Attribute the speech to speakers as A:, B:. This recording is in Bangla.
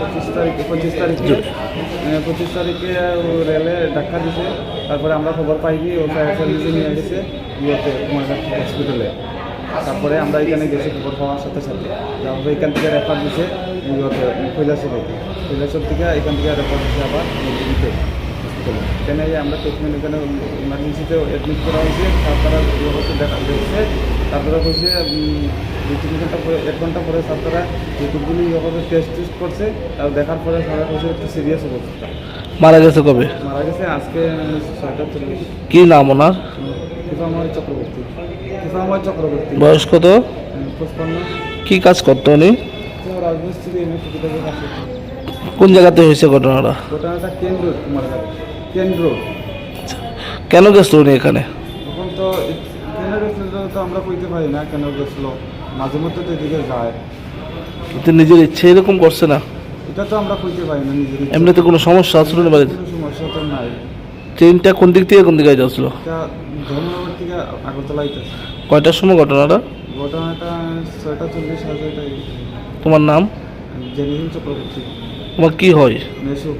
A: পঁচিশ তারিখ, পঁচিশ তারিখে পঁচিশ তারিখে রেলে ধাক্কা দিছে। তারপরে আমরা খবর পাইনি ও ফায়ার সার্ভিসে নিয়ে গেছে, ইয়েতে হসপিটালে তারপরে আমরা এখানে গেছি খবর পাওয়ার সাথে সাথে। তারপরে এখান থেকে রেফার দিছে, ইয়েতে কৈলাসরে কৈলাসর থেকে এখান থেকে রেফার দিছে আবার হসপিটালে এখানে আমরা ট্রিটমেন্ট এখানে ইমার্জেন্সিতে অ্যাডমিট করা হয়েছে। তারপরে দেখা দেখছে তারপরে উম, দুই তিন ঘণ্টা পরে এক ঘণ্টা পরে তারা রিপোর্টগুলি ইয়েভাবে টেস্ট টেস্ট করছে আর দেখার পরে তারা হচ্ছে একটু সিরিয়াস অবস্থা।
B: মারা গেছে কবে?
A: মারা গেছে আজকে ছয়টা চল্লিশ।
B: কি নাম ওনার?
A: কিফাময় চক্রবর্তী। কিফাময় চক্রবর্তী।
B: বয়স কত?
A: পঁচপান্ন।
B: কি কাজ করতো উনি?
A: রাজমিস্ত্রি এমনি সুবিধাকে কাছে
B: কোন জায়গাতে হয়েছে ঘটনাটা?
A: ঘটনাটা কেন্দ্র কেন্দ্র
B: কেন গেছিল উনি এখানে?
A: তখন তো এ- কেন গেছিল তো আমরা কইতে পারি না কেন গেছিল? মাঝে মধ্যে তো এদিকে যায়।
B: তো নিজের ইচ্ছে এরকম করছে না।
A: এটা তো আমরা কইতে পারি না নিজের ইচ্ছা।
B: এমনিতে কোনো সমস্যা আসলো না বাড়িতে?
A: কোনো সমস্যা তো নাই।
B: ট্রেনটা কোন দিক থেকে কোন দিকে যাচ্ছিল?
A: এটা ধর্মনগর থেকে আগরতলা আইতেছে
B: কয়টার সময় ঘটনাটা?
A: ঘটনাটা ছয়টা চল্লিশ হাজার
B: তোমার নাম?
A: জেনিহিন চক্রবর্তী।
B: তোমার কি হয়?
A: মেসু।